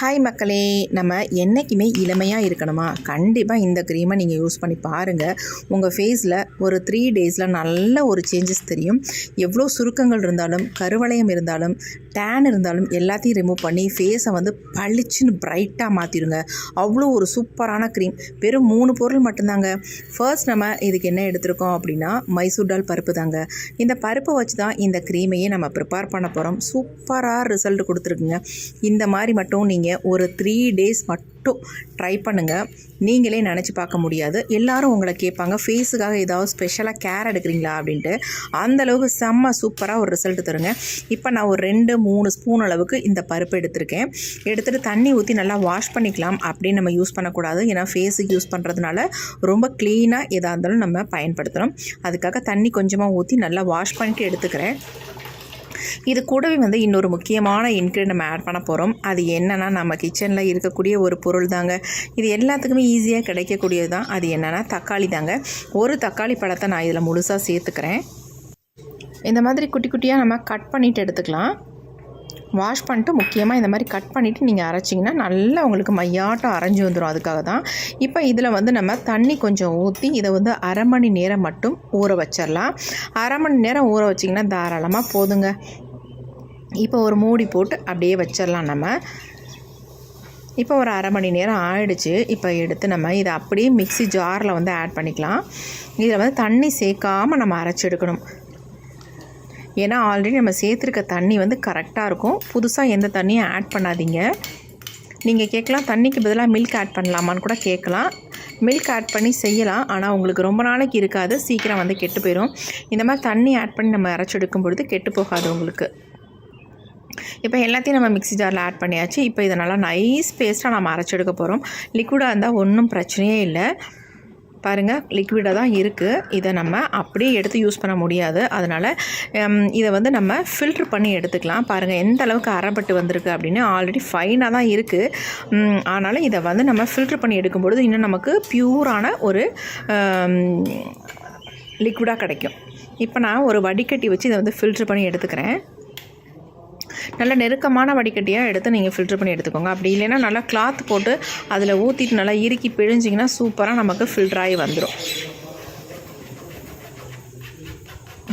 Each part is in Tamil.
ஹாய் மக்களே நம்ம என்றைக்குமே இளமையாக இருக்கணுமா? கண்டிப்பாக இந்த க்ரீமை நீங்கள் யூஸ் பண்ணி பாருங்கள் உங்கள் ஃபேஸில் ஒரு த்ரீ டேஸில் நல்ல ஒரு சேஞ்சஸ் தெரியும். எவ்வளோ சுருக்கங்கள் இருந்தாலும் கருவளையம் இருந்தாலும் டேன் இருந்தாலும் எல்லாத்தையும் ரிமூவ் பண்ணி ஃபேஸை வந்து பளிச்சுன்னு பிரைட்டாக மாற்றிடுங்க அவ்வளோ ஒரு சூப்பரான க்ரீம் வெறும் மூணு பொருள் மட்டும்தாங்க. ஃபர்ஸ்ட் நம்ம இதுக்கு என்ன எடுத்திருக்கோம் அப்படின்னா மைசூர் டால் பருப்பு தாங்க. இந்த பருப்பை வச்சு தான் இந்த க்ரீமையே நம்ம ப்ரிப்பேர் பண்ண போகிறோம் சூப்பராக ரிசல்ட் கொடுத்துருக்குங்க. இந்த மாதிரி மட்டும் நீங்கள் ஒரு த்ரீ டேஸ் மட்டும் ட்ரை பண்ணுங்கள் நீங்களே நினச்சி பார்க்க முடியாது. எல்லாரும் உங்களை கேட்பாங்க ஃபேஸுக்காக ஏதாவது ஸ்பெஷலாக கேர் எடுக்கிறீங்களா? அப்படின்ட்டு. அந்தளவுக்கு செம்ம சூப்பராக ஒரு ரிசல்ட் தருங்க. இப்போ நான் ஒரு ரெண்டு மூணு ஸ்பூன் அளவுக்கு இந்த பருப்பு எடுத்திருக்கேன். எடுத்துகிட்டு தண்ணி ஊற்றி நல்லா வாஷ் பண்ணிக்கலாம் அப்படின்னு நம்ம யூஸ் பண்ணக்கூடாது. ஏன்னா ஃபேஸுக்கு யூஸ் பண்ணுறதுனால ரொம்ப க்ளீனாக எதாக இருந்தாலும் நம்ம பயன்படுத்துகிறோம் அதுக்காக தண்ணி கொஞ்சமாக ஊற்றி நல்லா வாஷ் பண்ணிட்டு எடுத்துக்கிறேன். இது கூடவே வந்து இன்னொரு முக்கியமான இன்க்ரீடியன்ட் நம்ம ஆட் பண்ண போகிறோம் அது என்னென்னா நம்ம கிச்சனில் இருக்கக்கூடிய ஒரு பொருள் தாங்க. இது எல்லாத்துக்குமே ஈஸியாக கிடைக்கக்கூடியது தான். அது என்னென்னா தக்காளி தாங்க. ஒரு தக்காளி பழத்தை நான் இதில் முழுசாக சேர்த்துக்கிறேன். இந்த மாதிரி குட்டி குட்டியாக நம்ம கட் பண்ணிவிட்டு எடுத்துக்கலாம். வாஷ் பண்ணிட்டு முக்கியமாக இந்த மாதிரி கட் பண்ணிவிட்டு நீங்கள் அரைச்சிங்கன்னா நல்லா உங்களுக்கு மையாட்டம் அரைஞ்சி வந்துடும் அதுக்காக தான் இப்போ இதில் வந்து நம்ம தண்ணி கொஞ்சம் ஊற்றி இதை வந்து அரை மணி நேரம் மட்டும் ஊற வச்சிடலாம் அரை மணி நேரம் ஊற வச்சிங்கன்னா தாராளமாக போதுங்க. இப்போ ஒரு மூடி போட்டு அப்படியே வச்சிடலாம் நம்ம. இப்போ ஒரு அரை மணி நேரம் ஆயிடுச்சு. இப்போ எடுத்து நம்ம இதை அப்படியே மிக்ஸி ஜாரில் வந்து ஆட் பண்ணிக்கலாம். இதில் வந்து தண்ணி சேர்க்காமல் நம்ம அரைச்சி எடுக்கணும். ஏன்னா ஆல்ரெடி நம்ம சேர்த்துருக்க தண்ணி வந்து கரெக்டாக இருக்கும். புதுசாக எந்த தண்ணியும் ஆட் பண்ணாதீங்க. நீங்கள் கேட்கலாம் தண்ணிக்கு பதிலாக மில்க் ஆட் பண்ணலாமான்னு கூட கேட்கலாம். மில்க் ஆட் பண்ணி செய்யலாம் ஆனால் உங்களுக்கு ரொம்ப நாளைக்கு இருக்காது. சீக்கிரம் வந்து கெட்டு போயிடும் இந்த மாதிரி தண்ணி ஆட் பண்ணி நம்ம அரைச்சி எடுக்கும் பொழுது கெட்டு போகாது உங்களுக்கு. இப்போ எல்லாத்தையும் நம்ம மிக்ஸி ஜாரில் ஆட் பண்ணியாச்சு. இப்போ இதை நல்லா நைஸ் பேஸ்ட்டாக நம்ம அரைச்செடுக்க போகிறோம் லிக்விடாக இருந்தால் ஒன்றும் பிரச்சனையே இல்லை. பாருங்கள் லிக்விடாக தான் இருக்குது இதை நம்ம அப்படியே எடுத்து யூஸ் பண்ண முடியாது. அதனால் இதை வந்து நம்ம ஃபில்ட்ரு பண்ணி எடுத்துக்கலாம். பாருங்கள் எந்த அளவுக்கு அறப்பட்டு வந்திருக்கு அப்படின்னு ஆல்ரெடி ஃபைனாக தான் இருக்குது ஆனாலும் இதை வந்து நம்ம ஃபில்ட்ரு பண்ணி எடுக்கும்பொழுது இன்னும் நமக்கு பியூரான ஒரு லிக்விடாக கிடைக்கும். இப்போ நான் ஒரு வடிகட்டி வச்சு இதை வந்து ஃபில்ட்ரு பண்ணி எடுத்துக்கிறேன். நல்ல நெருக்கமான வடிகட்டியாக எடுத்து நீங்கள் ஃபில்ட்ரு பண்ணி எடுத்துக்கோங்க. அப்படி இல்லைன்னா நல்லா கிளாத் போட்டு அதில் ஊற்றிட்டு நல்லா இறுக்கி பிழிஞ்சிங்கன்னா சூப்பராக நமக்கு ஃபில்ட்ராகி வந்துடும்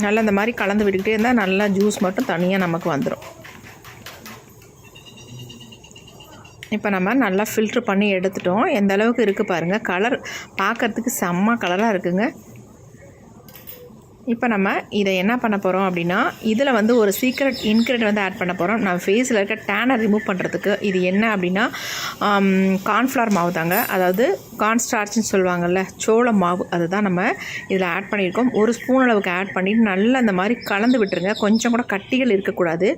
நல்லா இந்த மாதிரி கலந்து விட்டுக்கிட்டே இருந்தால் நல்லா ஜூஸ் மட்டும் தனியாக நமக்கு வந்துடும் இப்போ நம்ம நல்லா ஃபில்ட்ரு பண்ணி எடுத்துட்டோம். எந்த அளவுக்கு இருக்குது பாருங்கள் கலர் பார்க்குறதுக்கு செம்ம கலராக இருக்குங்க. இப்போ நம்ம இதை என்ன பண்ண போகிறோம் அப்படின்னா இதில் வந்து ஒரு சீக்ரெட் இன்க்ரெட் வந்து ஆட் பண்ண போகிறோம் நம்ம ஃபேஸில் இருக்க டேனை ரிமூவ் பண்ணுறதுக்கு இது என்ன அப்படின்னா கார்ன்ஃப்ளவர் மாவு தாங்க. அதாவது கார்ன் ஸ்டார்ச்னு சொல்லுவாங்கள்ல சோள மாவு. அதுதான் நம்ம இதில் ஆட் பண்ணியிருக்கோம். ஒரு ஸ்பூன் அளவுக்கு ஆட் பண்ணி நல்லா அந்த மாதிரி கலந்து விட்டுருங்க. கொஞ்சம் கூட கட்டிகள் இருக்கக்கூடாது.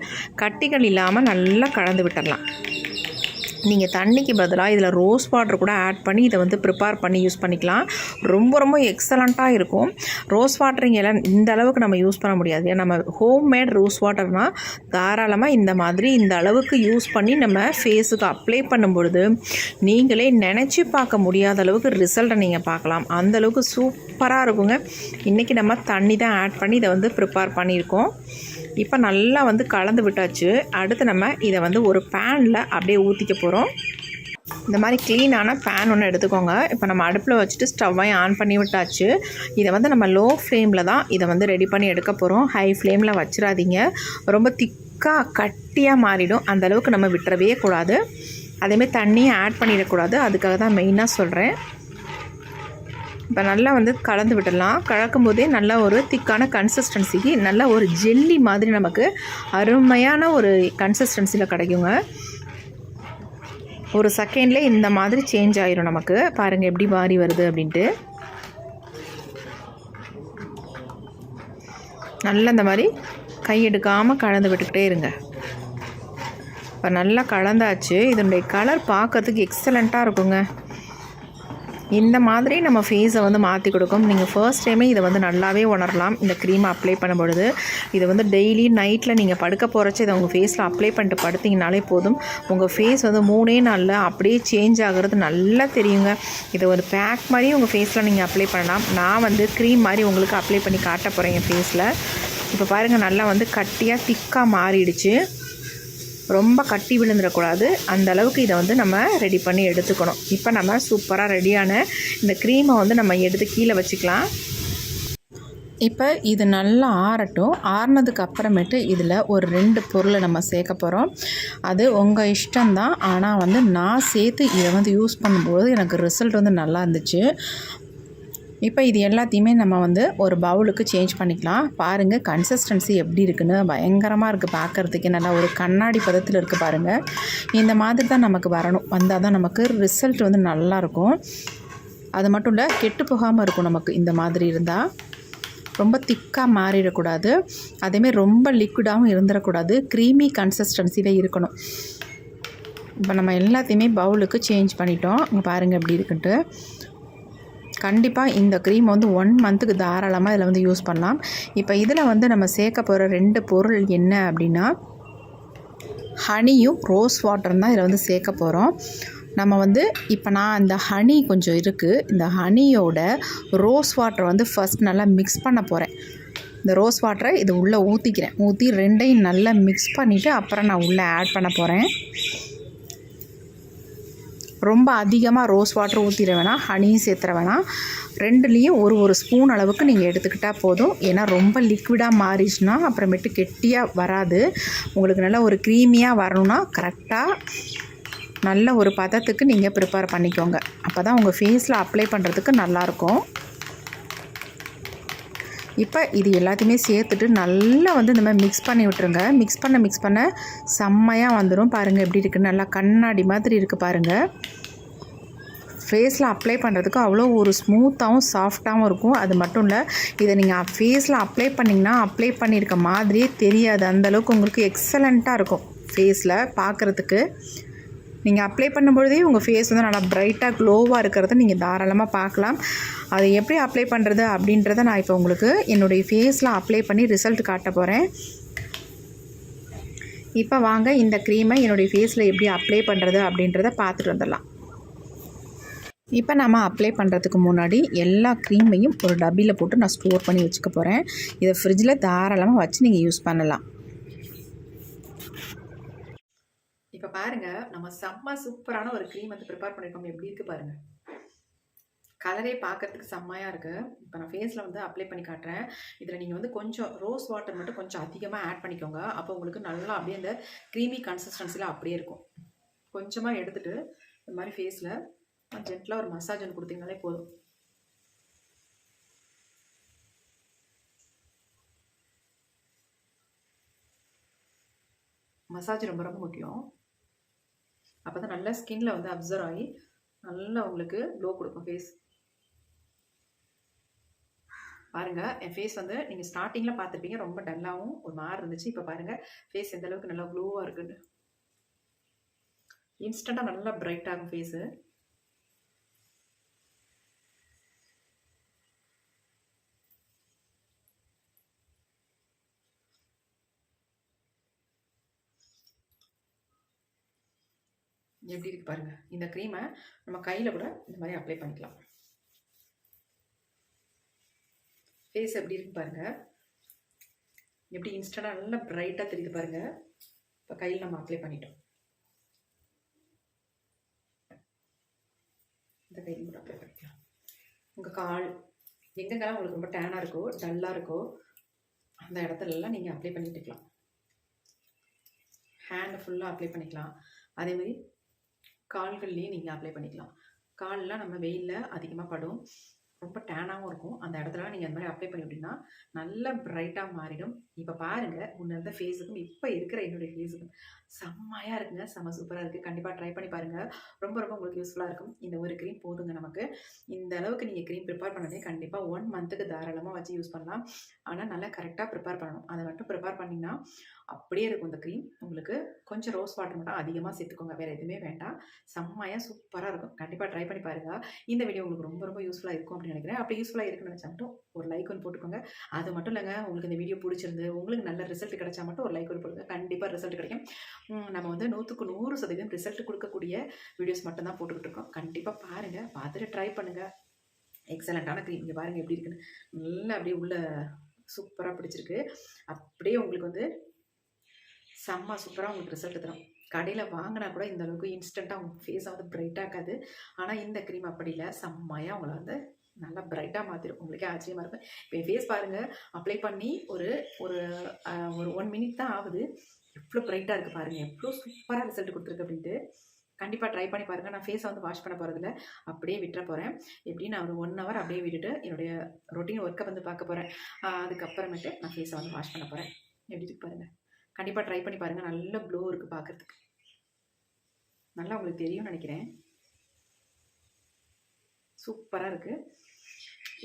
கட்டிகள் இல்லாமல் நல்லா கலந்து விட்டுடலாம் நீங்கள் தண்ணிக்கு பதிலாக இதில் ரோஸ் வாட்டர் கூட ஆட் பண்ணி இதை வந்து ப்ரிப்பேர் பண்ணி யூஸ் பண்ணிக்கலாம். ரொம்ப ரொம்ப எக்ஸலண்ட்டாக இருக்கும். ரோஸ் வாட்டரிங் எல்லாம் இந்த அளவுக்கு நம்ம யூஸ் பண்ண முடியாது. ஏன்னா நம்ம ஹோம் மேட் ரோஸ் வாட்டர்னால் தாராளமாக இந்த மாதிரி இந்த அளவுக்கு யூஸ் பண்ணி நம்ம ஃபேஸுக்கு அப்ளை பண்ணும்பொழுது நீங்களே நினச்சி பார்க்க முடியாத அளவுக்கு ரிசல்ட்டை நீங்கள் பார்க்கலாம். அந்தளவுக்கு சூப்பராக இருக்குங்க. இன்றைக்கி நம்ம தண்ணி தான் ஆட் பண்ணி இதை வந்து ப்ரிப்பேர் பண்ணியிருக்கோம். இப்போ நல்லா வந்து கலந்து விட்டாச்சு. அடுத்து நம்ம இதை வந்து ஒரு பேனில் அப்படியே ஊற்றிக்க போகிறோம் இந்த மாதிரி க்ளீனான பேன் ஒன்று எடுத்துக்கோங்க. இப்போ நம்ம அடுப்பில் வச்சுட்டு ஸ்டவ்வையும் ஆன் பண்ணி விட்டாச்சு. இதை வந்து நம்ம லோ ஃப்ளேமில் தான் இதை வந்து ரெடி பண்ணி எடுக்க போகிறோம் ஹை ஃப்ளேமில் வச்சிடாதீங்க. ரொம்ப திக்காக கட்டியாக மாறிடும். அந்தளவுக்கு நம்ம விட்டுறவே கூடாது. அதேமாதிரி தண்ணியை ஆட் பண்ணிடக்கூடாது அதுக்காக தான் மெயினாக சொல்கிறேன் இப்போ நல்லா வந்து கலந்து விடலாம் கலக்கும் போதே நல்லா ஒரு திக்கான கன்சிஸ்டன்சிக்கு நல்ல ஒரு ஜெல்லி மாதிரி நமக்கு அருமையான ஒரு கன்சிஸ்டன்சியில் கிடைக்குங்க. ஒரு செகண்ட்லேயே இந்த மாதிரி சேஞ்ச் ஆயிரும் நமக்கு. பாருங்கள் எப்படி மாறி வருது அப்படின்ட்டு. நல்லா இந்த மாதிரி கை எடுக்காமல் கலந்து விட்டுக்கிட்டே இருங்க. இப்போ நல்லா கலந்தாச்சு. இதனுடைய கலர் பார்க்கறதுக்கு எக்ஸலண்ட்டாக இருக்குங்க. இந்த மாதிரி நம்ம ஃபேஸை வந்து மாற்றி கொடுக்கும். நீங்கள் ஃபர்ஸ்ட் டைமே இதை வந்து நல்லாவே உணரலாம். இந்த க்ரீமை அப்ளை பண்ணும்பொழுது இதை வந்து டெய்லி நைட்டில் நீங்கள் படுக்க போகிறச்சு இதை உங்கள் ஃபேஸில் அப்ளை பண்ணிட்டு படுத்திங்கனாலே போதும். உங்கள் ஃபேஸ் வந்து மூணே நாளில் அப்படியே சேஞ்ச் ஆகிறது நல்லா தெரியுங்க. இதை ஒரு பேக் மாதிரி உங்கள் ஃபேஸில் நீங்கள் அப்ளை பண்ணலாம். நான் வந்து க்ரீம் மாதிரி உங்களுக்கு அப்ளை பண்ணி காட்ட போகிறேன் என் ஃபேஸில் இப்போ பாருங்கள் நல்லா வந்து கட்டியாக திக்காக மாறிடுச்சு. ரொம்ப கட்டி விழுந்துடக்கூடாது. அந்த அளவுக்கு இதை வந்து நம்ம ரெடி பண்ணி எடுத்துக்கணும். இப்போ நம்ம சூப்பராக ரெடியான இந்த க்ரீமை வந்து நம்ம எடுத்து கீழே வச்சுக்கலாம். இப்போ இது நல்லா ஆறட்டும். ஆறினதுக்கு அப்புறமேட்டு இதில் ஒரு ரெண்டு பொருளை நம்ம சேர்க்க போகிறோம். அது உங்கள் இஷ்டம்தான். ஆனால் வந்து நான் சேர்த்து இதை வந்து யூஸ் பண்ணும்போது எனக்கு ரிசல்ட் வந்து நல்லா இருந்துச்சு. இப்போ இது எல்லாத்தையுமே நம்ம வந்து ஒரு பவுலுக்கு சேஞ்ச் பண்ணிக்கலாம். பாருங்கள் கன்சிஸ்டன்சி எப்படி இருக்குன்னு பயங்கரமாக இருக்குது பார்க்குறதுக்கே. நல்லா ஒரு கண்ணாடி பதத்தில் இருக்குது பாருங்கள் இந்த மாதிரி தான் நமக்கு வரணும். வந்தால் தான் நமக்கு ரிசல்ட் வந்து நல்லாயிருக்கும் அது மட்டும் இல்லை கெட்டு போகாமல் இருக்கும் நமக்கு இந்த மாதிரி இருந்தால் ரொம்ப திக்காக மாறிடக்கூடாது. அதேமாரி ரொம்ப லிக்விடாகவும் இருந்துடக்கூடாது. க்ரீமி கன்சிஸ்டன்சியில் இருக்கணும். இப்போ நம்ம எல்லாத்தையுமே பவுலுக்கு சேஞ்ச் பண்ணிட்டோம். இங்கே பாருங்கள் எப்படி இருக்குன்ட்டு. கண்டிப்பாக இந்த க்ரீம் வந்து ஒன் மந்த்துக்கு தாராளமாக இதில் வந்து யூஸ் பண்ணலாம். இப்போ இதில் வந்து நம்ம சேர்க்க போகிற ரெண்டு பொருள் என்ன அப்படின்னா ஹனியும் ரோஸ் வாட்டரும் தான் இதில் வந்து சேர்க்க போகிறோம் நம்ம வந்து இப்போ நான் இந்த ஹனி கொஞ்சம் இருக்குது இந்த ஹனியோட ரோஸ் வாட்டர் வந்து ஃபஸ்ட் நல்லா மிக்ஸ் பண்ண போகிறேன் இந்த ரோஸ் வாட்டரை இது உள்ளே ஊற்றிக்கிறேன் ஊற்றி ரெண்டையும் நல்லா மிக்ஸ் பண்ணிவிட்டு அப்புறம் நான் உள்ளே ஆட் பண்ண போகிறேன் ரொம்ப அதிகமாக ரோஸ் வாட்டர் ஊற்றிட வேணாம் ஹனியும் சேர்த்துற வேணாம். ரெண்டுலேயும் ஒரு ஒரு ஸ்பூன் அளவுக்கு நீங்கள் எடுத்துக்கிட்டால் போதும். ஏன்னா ரொம்ப லிக்விடாக மாறிச்சுன்னா அப்புறமேட்டு கெட்டியாக வராது. உங்களுக்கு நல்லா ஒரு க்ரீமியாக வரணும்னா கரெக்டாக நல்ல ஒரு பதத்துக்கு நீங்கள் ப்ரிப்பேர் பண்ணிக்கோங்க. அப்போ தான் உங்கள் ஃபேஸில் அப்ளை பண்ணுறதுக்கு நல்லாயிருக்கும் இப்போ இது எல்லாத்தையுமே சேர்த்துட்டு நல்லா வந்து இந்த மாதிரி மிக்ஸ் பண்ணி விட்டுருங்க. மிக்ஸ் பண்ண மிக்ஸ் பண்ண செம்மையாக வந்துடும் பாருங்கள் எப்படி இருக்குது நல்லா கண்ணாடி மாதிரி இருக்குது பாருங்கள் ஃபேஸில் அப்ளை பண்ணுறதுக்கு அவ்வளோ ஒரு ஸ்மூத்தாகவும் சாஃப்டாகவும் இருக்கும். அது மட்டும் இல்லை இதை நீங்கள் ஃபேஸில் அப்ளை பண்ணிங்கன்னா அப்ளை பண்ணியிருக்க மாதிரியே தெரியாது. அந்தளவுக்கு உங்களுக்கு எக்ஸலண்ட்டாக இருக்கும் ஃபேஸில் பார்க்குறதுக்கு நீங்கள் அப்ளை பண்ணும்பொழுதே உங்கள் ஃபேஸ் வந்து நல்லா ப்ரைட்டாக க்ளோவாக இருக்கிறத நீங்கள் தாராளமாக பார்க்கலாம். அதை எப்படி அப்ளை பண்ணுறது அப்படின்றத நான் இப்போ உங்களுக்கு என்னுடைய ஃபேஸில் அப்ளை பண்ணி ரிசல்ட் காட்ட போகிறேன் இப்போ வாங்க இந்த க்ரீமை என்னுடைய ஃபேஸில் எப்படி அப்ளை பண்ணுறது அப்படின்றத பார்த்துட்டு வந்துடலாம். இப்போ நம்ம அப்ளை பண்ணுறதுக்கு முன்னாடி எல்லா க்ரீமையும் ஒரு டப்பியில் போட்டு நான் ஸ்டோர் பண்ணி வச்சுக்க போகிறேன் இதை ஃப்ரிட்ஜில் தாராளமாக வச்சு நீங்கள் யூஸ் பண்ணலாம். இப்போ பாருங்கள் நம்ம செம்ம சூப்பரான ஒரு க்ரீம் வந்து ப்ரிப்பேர் பண்ணியிருக்கோம் எப்படி இருக்குது பாருங்கள் கலரே பார்க்கறதுக்கு செம்மையாக இருக்குது இப்போ நான் ஃபேஸில் வந்து அப்ளை பண்ணி காட்டுறேன். இதில் நீங்கள் வந்து கொஞ்சம் ரோஸ் வாட்டர் மட்டும் கொஞ்சம் அதிகமாக ஆட் பண்ணிக்கோங்க. அப்போ உங்களுக்கு நல்லா அப்படியே அந்த க்ரீமி கன்சிஸ்டன்சியில் அப்படியே இருக்கும். கொஞ்சமாக எடுத்துகிட்டு இந்த மாதிரி ஃபேஸில் ஜென்டலாக ஒரு மசாஜ் ஒன்று கொடுத்தீங்கனாலே போதும். மசாஜ் ரொம்ப ரொம்ப முக்கியம். அப்போ தான் நல்லா ஸ்கின்ல வந்து அப்சர்வ் ஆகி நல்லா உங்களுக்கு க்ளோ கொடுக்கும் ஃபேஸ் பாருங்கள் என் ஃபேஸ் வந்து நீங்கள் ஸ்டார்டிங்கில் பார்த்துருப்பீங்க ரொம்ப டல்லாகவும் ஒரு மாதிரி இருந்துச்சு. இப்போ பாருங்கள் ஃபேஸ் எந்த அளவுக்கு நல்லா க்ளோவாக இருக்குன்னு. இன்ஸ்டண்ட்டாக நல்லா பிரைட் ஆகும் ஃபேஸு எப்படி இருக்கு பாருங்கள் இந்த க்ரீமை நம்ம கையில் கூட இந்த மாதிரி அப்ளை பண்ணிக்கலாம். ஃபேஸ் எப்படி இருக்கு பாருங்கள் எப்படி இன்ஸ்டண்ட்டாக நல்லா பிரைட்டாக தெரியுது பாருங்கள் இப்போ கையில் நம்ம அப்ளை பண்ணிட்டோம். இந்த கையில் கூட அப்ளை பண்ணிக்கலாம். உங்கள் கால் எங்கெங்கெல்லாம் உங்களுக்கு ரொம்ப டேனாக இருக்கோ டல்லாக இருக்கோ அந்த இடத்துலலாம் நீங்கள் அப்ளை பண்ணிட்டுக்கலாம். ஹேண்டு ஹேண்டை ஃபுல்லாக அப்ளை பண்ணிக்கலாம். அதேமாதிரி கால்கள்லேயே நீங்கள் அப்ளை பண்ணிக்கலாம். கால்லாம் நம்ம வெயிலில் அதிகமாக படும். ரொம்ப டேனாகவும் இருக்கும். அந்த இடத்துல நீங்கள் அந்த மாதிரி அப்ளை பண்ணி அப்படின்னா நல்ல பிரைட்டாக மாறிடும். இப்போ பாருங்கள் முன்ன இருந்த ஃபேஸுக்கும் இப்போ இருக்கிற என்னுடைய ஃபேஸுக்கும் செம்மையாக இருக்குங்க செம்ம சூப்பராக இருக்குது கண்டிப்பாக ட்ரை பண்ணி பாருங்கள் ரொம்ப ரொம்ப உங்களுக்கு யூஸ்ஃபுல்லாக இருக்கும். இந்த ஒரு க்ரீம் போதுங்க நமக்கு. இந்த அளவுக்கு நீங்கள் க்ரீம் ப்ரிப்பேர் பண்ணதே கண்டிப்பாக ஒன் மந்த்துக்கு தாராளமாக வச்சு யூஸ் பண்ணலாம். ஆனால் நல்லா கரெக்டாக ப்ரிப்பேர் பண்ணணும். அதை மட்டும் ப்ரிப்பேர் பண்ணிங்கன்னா அப்படியே இருக்கும் இந்த க்ரீம் உங்களுக்கு கொஞ்சம் ரோஸ் வாட்டர் மட்டும் அதிகமாக சேர்த்துக்கோங்க. வேறு எதுவுமே வேண்டாம். செம்மையாக சூப்பராக இருக்கும். கண்டிப்பாக ட்ரை பண்ணி பாருங்கள் இந்த வீடியோ உங்களுக்கு ரொம்ப ரொம்ப யூஸ்ஃபுல்லாக இருக்கும் அப்படின்னு நினைக்கிறேன். அப்படி யூஸ்ஃபுல்லாக இருக்குன்னு நினச்சா மட்டும் ஒரு லைக் ஒன்று போட்டுக்கோங்க. அது மட்டும் இல்லைங்க உங்களுக்கு இந்த வீடியோ பிடிச்சிருந்து உங்களுக்கு நல்ல ரிசல்ட் கிடைச்சா மட்டும் ஒரு லைக் ஒன்று போடுங்க. கண்டிப்பாக ரிசல்ட் கிடைக்கும். நம்ம வந்து நூற்றுக்கு நூறு சதவீதம் ரிசல்ட் கொடுக்கக்கூடிய வீடியோஸ் மட்டும் தான் போட்டுக்கிட்டு இருக்கோம். கண்டிப்பாக பாருங்கள் பார்த்துட்டு ட்ரை பண்ணுங்கள் எக்ஸலண்ட்டான க்ரீம் இங்கே பாருங்கள் எப்படி இருக்குன்னு. நல்லா அப்படியே உள்ள சூப்பராக பிடிச்சிருக்கு. அப்படியே உங்களுக்கு வந்து செம்ம சூப்பராக உங்களுக்கு ரிசல்ட் தரும். கடையில் வாங்கினா கூட இந்த அளவுக்கு இன்ஸ்டண்ட்டாக உங்கள் ஃபேஸை வந்து பிரைட்டாக இருக்காது. ஆனால் இந்த க்ரீம் அப்படி இல்லை. செம்மையாக உங்களை வந்து நல்லா பிரைட்டாக மாற்றிடும் உங்களுக்கே ஆச்சரியமாக இருக்கும். இப்போ என் ஃபேஸ் பாருங்கள் அப்ளை பண்ணி ஒரு ஒரு ஒரு ஒன் மினிட் தான் ஆகுது. எவ்வளோ பிரைட்டாக இருக்குது பாருங்கள் எவ்வளோ சூப்பராக ரிசல்ட் கொடுத்துருக்கு அப்படின்ட்டு கண்டிப்பாக ட்ரை பண்ணி பாருங்கள் நான் ஃபேஸை வந்து வாஷ் பண்ண போகிறதில்ல அப்படியே விட்டுற போகிறேன் எப்படி நான் ஒரு ஒன் ஹவர் அப்படியே விட்டுட்டு என்னுடைய ரொட்டீன் ஒர்க்கை வந்து பார்க்க போகிறேன் அதுக்கப்புறமேட்டு நான் ஃபேஸை வந்து வாஷ் பண்ண போகிறேன் எப்படி இருக்கு பாருங்கள் கண்டிப்பாக ட்ரை பண்ணி பாருங்கள் நல்ல க்ளோ இருக்குது பார்க்குறதுக்கு. நல்லா உங்களுக்கு தெரியும்னு நினைக்கிறேன். சூப்பராக இருக்குது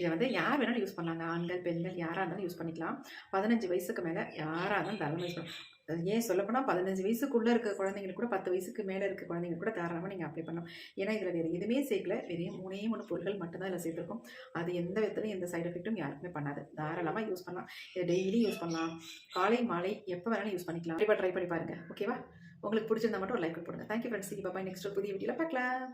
இதை வந்து யார் வேணாலும் யூஸ் பண்ணலாங்க. ஆண்கள் பெண்கள் யாராக இருந்தாலும் யூஸ் பண்ணிக்கலாம். பதினஞ்சு வயசுக்கு மேலே யாராக இருந்தாலும் தாராளமாக யூஸ் பண்ணலாம். ஏன் சொல்லப்போனால் பதினஞ்சு வயசுக்குள்ளே இருக்க குழந்தைங்களுக்கு கூட பத்து வயசுக்கு மேலே இருக்க குழந்தைங்களுக்கு கூட தாராளமாக நீங்கள் அப்ளை பண்ணலாம். ஏன்னா இதில் வேறு எதுவுமே சேர்க்கல. வெறும் மூணே மூணு பொருட்கள் மட்டும்தான் இதில் சேர்த்துருக்கோம். அது எந்த விதத்துலையும் எந்த சைடு எஃபெக்ட்டும் யாருக்குமே பண்ணாது. தாராளமாக யூஸ் பண்ணலாம். இதை டெய்லி யூஸ் பண்ணலாம். காலை மாலை எப்போ வேணாலும் யூஸ் பண்ணிக்கலாம். கண்டிப்பாக ட்ரை பண்ணி பாருங்கள் ஓகேவா உங்களுக்கு பிடிச்சிருந்தா மட்டும் ஒரு லைக் போடுங்க. தேங்க்யூ ஃப்ரெண்ட்ஸ் பாய் நெக்ஸ்ட் புதிய வீடியோவில் பார்க்கலாம்.